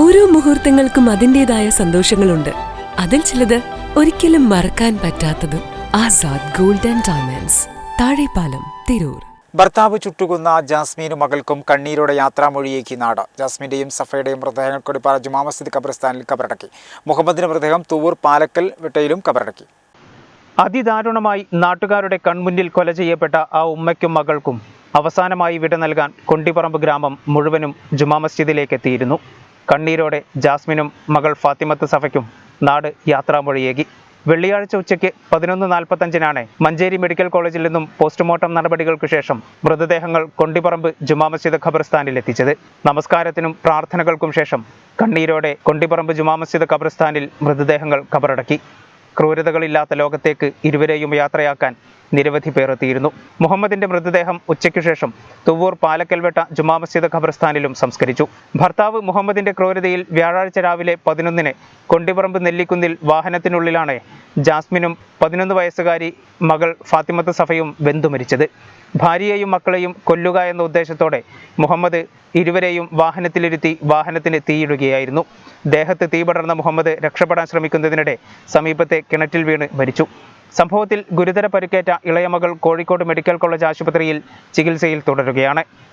ഓരോ മുഹൂർത്തങ്ങൾക്കും അതിന്റെതായ സന്തോഷങ്ങളുണ്ട്. അതിൽ ചിലത് ഒരിക്കലും മറക്കാൻ പറ്റാത്തതും ആസാദ് ഗോൾഡൻ ഡയമണ്ട്സ് താഴെപ്പാലം തിരൂർ. ഭർത്താവ് ചുട്ടുകുന്ന ജാസ്മീനും മകൾക്കും കണ്ണീരോടെ യാത്രാമൊഴിയേക്ക് നാട്. ജാസ്മിന്റെയും സഫയുടെയും മൃതദേഹങ്ങൾ കൊടിപ്പാറ ജുമാമസ്ജിദ് ഖബർസ്ഥാനിൽ കബറടക്കി. മുഹമ്മദിന്റെ മൃതദേഹം തൂവൂർ പാലക്കൽ വെട്ടയിലും കബറടക്കി. അതിദാരുണമായി നാട്ടുകാരുടെ കൺമുന്നിൽ കൊല ചെയ്യപ്പെട്ട ആ ഉമ്മയ്ക്കും മകൾക്കും അവസാനമായി വിട നൽകാൻ കൊണ്ടിപ്പറമ്പ് ഗ്രാമം മുഴുവനും ജുമാ മസ്ജിദിലേക്ക് എത്തിയിരുന്നു. കണ്ണീരോടെ ജാസ്മിനും മകൾ ഫാത്തിമത്ത് സഫയ്ക്കും നാട് യാത്രാമൊഴിയേകി. വെള്ളിയാഴ്ച ഉച്ചയ്ക്ക് പതിനൊന്ന് നാൽപ്പത്തഞ്ചിനാണ് മഞ്ചേരി മെഡിക്കൽ കോളേജിൽ നിന്നും പോസ്റ്റ്മോർട്ടം നടപടികൾക്ക് ശേഷം മൃതദേഹങ്ങൾ കൊണ്ടിപ്പറമ്പ് ജുമാ മസ്ജിദ് ഖബർസ്ഥാനിൽ എത്തിച്ചത് നമസ്കാരത്തിനും പ്രാർത്ഥനകൾക്കും ശേഷം കണ്ണീരോടെ കൊണ്ടിപ്പറമ്പ് ജുമാ മസ്ജിദ് ഖബർസ്ഥാനിൽ മൃതദേഹങ്ങൾ ഖബറടക്കി ക്രൂരതകളില്ലാത്ത ലോകത്തേക്ക് ഇരുവരെയും യാത്രയാക്കാൻ നിരവധി പേർ എത്തിയിരുന്നു. മുഹമ്മദിന്റെ മൃതദേഹം ഉച്ചയ്ക്കു ശേഷം തുവൂർ പാലക്കൽവെട്ട ജുമാ മസ്ജിദ് ഖബർസ്ഥാനിലും സംസ്കരിച്ചു. ഭർത്താവ് മുഹമ്മദിന്റെ ക്രൂരതയിൽ വ്യാഴാഴ്ച രാവിലെ പതിനൊന്നിന് കൊണ്ടിപ്പറമ്പ് നെല്ലിക്കുന്നിൽ വാഹനത്തിനുള്ളിലാണ് ജാസ്മിനും പതിനൊന്ന് വയസ്സുകാരി മകൾ ഫാത്തിമത്ത് സഫയും വെന്തു മരിച്ചത്. ഭാര്യയെയും മക്കളെയും കൊല്ലുക എന്ന ഉദ്ദേശത്തോടെ മുഹമ്മദ് ഇരുവരെയും വാഹനത്തിലിരുത്തി വാഹനത്തിന് തീയിടുകയായിരുന്നു. ദേഹത്ത് തീ പടർന്ന മുഹമ്മദ് രക്ഷപ്പെടാൻ ശ്രമിക്കുന്നതിനിടെ സമീപത്തെ കിണറ്റിൽ വീണ് മരിച്ചു. സംഭവത്തിൽ ഗുരുതര പരിക്കേറ്റ ഇളയമകൾ കോഴിക്കോട് മെഡിക്കൽ കോളേജ് ആശുപത്രിയിൽ ചികിത്സയിൽ തുടരുകയാണ്.